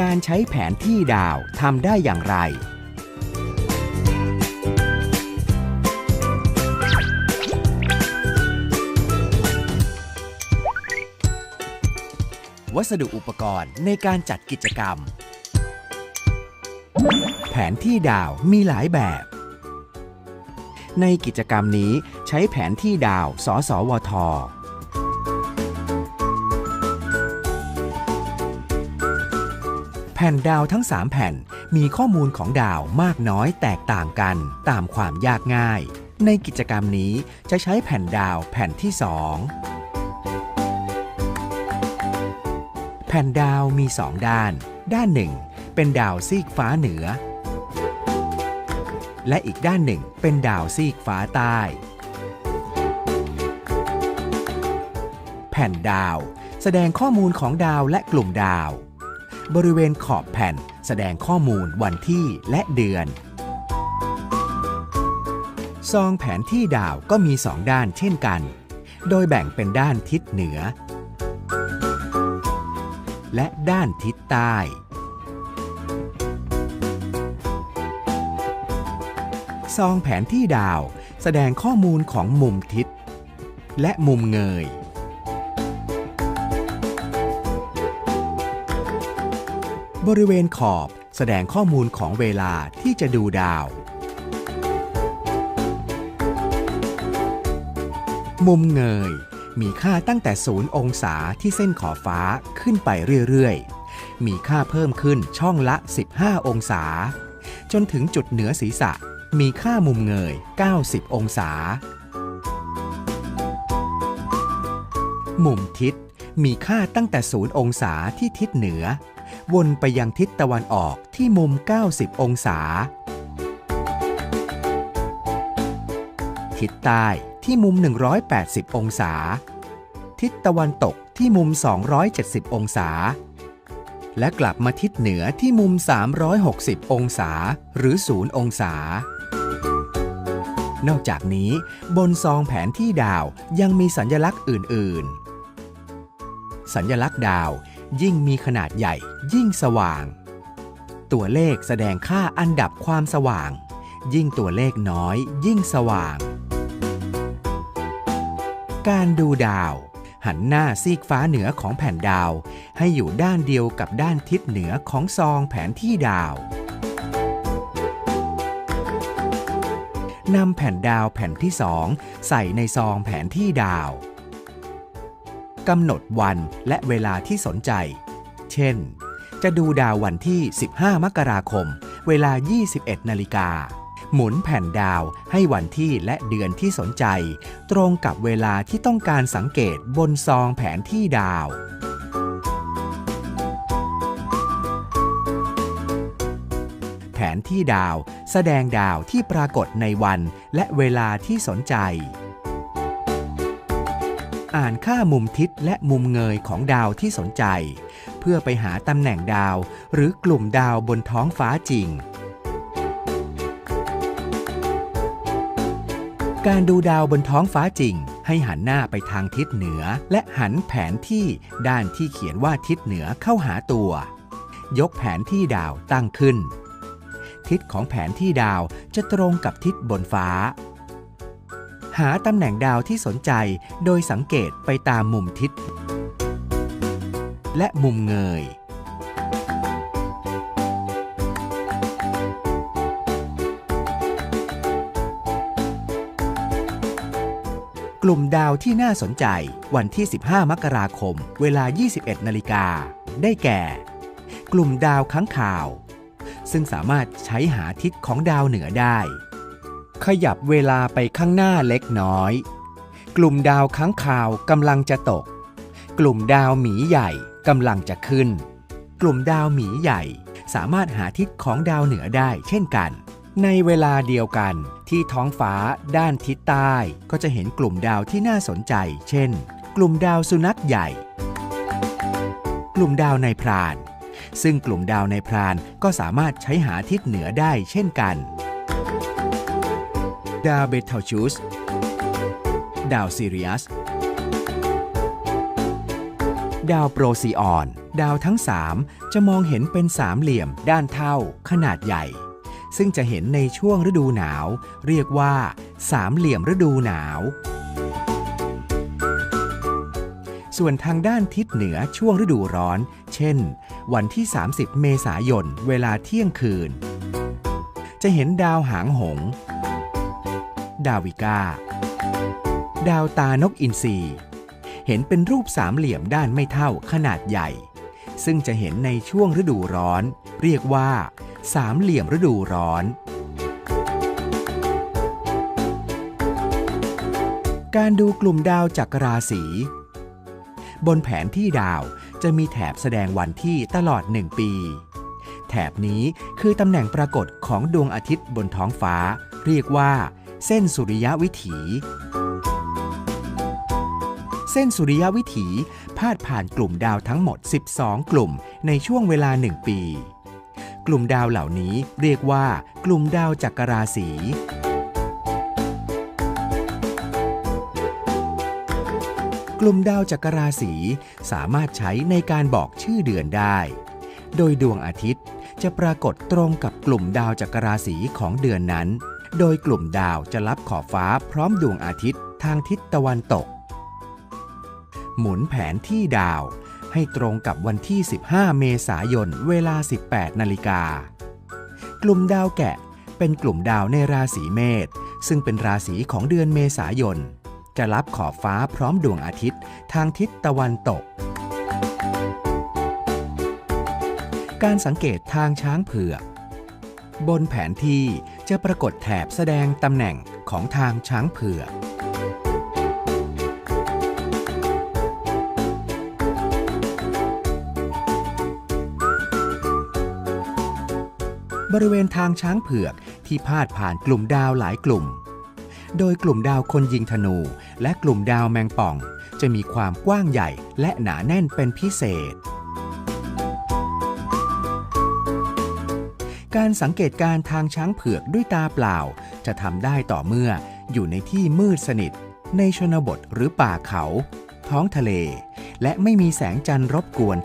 การใช้แผนที่ดาวทำได้อย่างไร วัสดุอุปกรณ์ในการจัดกิจกรรม แผนที่ดาวมีหลายแบบ ในกิจกรรมนี้ใช้แผนที่ดาว สสวท แผ่นดาวทั้ง 3 แผ่นมีข้อมูลของดาวมากน้อยแตกต่างกันตามความยากง่าย ในกิจกรรมนี้จะใช้แผ่นดาวแผ่นที่ 2 แผ่นดาวมี 2 ด้าน ด้านหนึ่งเป็นดาวซีกฟ้าเหนือ และอีกด้านหนึ่งเป็นดาวซีกฟ้าใต้ แผ่นดาว แสดงข้อมูลของดาวและกลุ่มดาว บริเวณขอบแผ่น แสดงข้อมูลวันที่และเดือน ซองแผนที่ดาวก็มีสองด้านเช่นกัน โดยแบ่งเป็นด้านทิศเหนือ และด้านทิศใต้ซองแผนที่ดาวแสดงข้อมูลของมุมทิศ และมุมเงย บริเวณขอบแสดงข้อมูลของเวลาที่จะดูดาว มุมเงย มีค่าตั้งแต่0องศาที่เส้นขอบฟ้าขึ้นไปเรื่อยๆ มีค่าเพิ่มขึ้นช่องละ 15 องศา จนถึงจุดเหนือศีรษะ มีค่ามุมเงย 90 องศา มุมทิศ มีค่าตั้งแต่0องศาที่ทิศเหนือ วนไปยังทิศตะวันออกที่มุม 90 องศา ทิศใต้ที่มุม 180 องศา ทิศตะวันตกที่มุม 270 องศา และกลับมาทิศเหนือที่มุม 360 องศาหรือ 0 องศา นอกจากนี้ บนซองแผนที่ดาวยังมีสัญลักษณ์อื่น ๆ สัญลักษณ์ดาว ยิ่งมีขนาดใหญ่ ยิ่งสว่าง ตัวเลขแสดงค่าอันดับความสว่าง ยิ่งตัวเลขน้อย ยิ่งสว่าง การดูดาว หันหน้าซีกฟ้าเหนือของแผ่นดาว ให้อยู่ด้านเดียวกับด้านทิศเหนือของซองแผนที่ดาวนำแผ่นดาวแผ่นที่2ใส่ในซองแผนที่ดาว กำหนดวันและเวลาที่สนใจ เช่น จะดูดาววันที่ 15 มกราคม เวลา 21 นาฬิกา หมุนแผ่นดาวให้วันที่และเดือนที่สนใจ ตรงกับเวลาที่ต้องการสังเกตบนซองแผนที่ดาวแผนที่ดาวแสดงดาวที่ปรากฏในวันและเวลาที่สนใจ อ่านค่ามุมทิศและมุมเงยของดาวที่สนใจ เพื่อไปหาตำแหน่งดาว หรือกลุ่มดาวบนท้องฟ้าจริง การดูดาวบนท้องฟ้าจริง ให้หันหน้าไปทางทิศเหนือ และหันแผนที่ด้านที่เขียนว่าทิศเหนือเข้าหาตัว ยกแผนที่ดาวตั้งขึ้น ทิศของแผนที่ดาวจะตรงกับทิศบนฟ้า หาตำแหน่งดาวที่สนใจโดยสังเกตไปตามมุมทิศ และมุมเงย กลุ่มดาวที่น่าสนใจวันที่ 15 มกราคม เวลา 21 นาฬิกา ได้แก่ กลุ่มดาวค้างคาว ซึ่งสามารถใช้หาทิศของดาวเหนือได้ ขยับเวลาไปข้างหน้าเล็กน้อย กลุ่มดาวค้างคาวกำลังจะตก กลุ่มดาวหมีใหญ่กำลังจะขึ้น กลุ่มดาวหมีใหญ่สามารถหาทิศของดาวเหนือได้เช่นกัน ในเวลาเดียวกันที่ท้องฟ้าด้านทิศใต้ก็จะเห็นกลุ่มดาวที่น่าสนใจ เช่น กลุ่มดาวสุนัขใหญ่ กลุ่มดาวในพราน ซึ่งกลุ่มดาวในพรานก็สามารถใช้หาทิศเหนือได้เช่นกัน ดาวเบเทลชูส ดาวซิริอัสดาวโปรซีออน ดาวทั้ง 3 จะมองเห็นเป็นสามเหลี่ยมด้านเท่าขนาดใหญ่ ซึ่งจะเห็นในช่วงฤดูหนาว เรียกว่า สามเหลี่ยมฤดูหนาว ส่วนทางด้านทิศเหนือช่วงฤดูร้อน เช่น วันที่ 30 เมษายน เวลาเที่ยงคืน จะเห็นดาวหางหง ดาวิกา ดาวตานกอินทรีเห็นเป็นรูปสามเหลี่ยมด้านไม่เท่าขนาดใหญ่ ซึ่งจะเห็นในช่วงฤดูร้อน เรียกว่า สามเหลี่ยมฤดูร้อน การดูกลุ่มดาวจากราศีบนแผนที่ดาวจะมีแถบแสดงวันที่ตลอด 1 ปี แถบนี้คือตำแหน่งปรากฏของดวงอาทิตย์บนท้องฟ้า เรียกว่า เส้นสุริยวิถี เส้นสุริยวิถี พาดผ่านกลุ่มดาวทั้งหมด 12 กลุ่มในช่วงเวลา 1 ปี กลุ่มดาวเหล่านี้เรียกว่า กลุ่มดาวจักรราศีกลุ่มดาวจักรราศีสามารถใช้ในการบอกชื่อเดือนได้ โดยดวงอาทิตย์จะปรากฏตรงกับกลุ่มดาวจักรราศีของเดือนนั้น โดยกลุ่มดาวจะรับขอบฟ้าพร้อมดวงอาทิตย์ทางทิศตะวันตก หมุนแผนที่ดาวให้ตรงกับวันที่ 15 เมษายน เวลา 18 นาฬิกา กลุ่มดาวแกะเป็นกลุ่มดาวในราศีเมษ ซึ่งเป็นราศีของเดือนเมษายน จะรับขอบฟ้าพร้อมดวงอาทิตย์ทางทิศตะวันตก การสังเกตทางช้างเผือก บนแผนที่จะปรากฏแถบแสดงตำแหน่งของทางช้างเผือกบริเวณทางช้างเผือกที่พาดผ่านกลุ่มดาวหลายกลุ่ม โดยกลุ่มดาวคนยิงธนู และกลุ่มดาวแมงป่อง จะมีความกว้างใหญ่และหนาแน่นเป็นพิเศษ การสังเกตการทางช้างเผือกด้วยตาเปล่า จะทำได้ต่อเมื่ออยู่ในที่มืดสนิท ในชนบทหรือป่าเขา ท้องทะเล และไม่มีแสงจันทร์รบกวน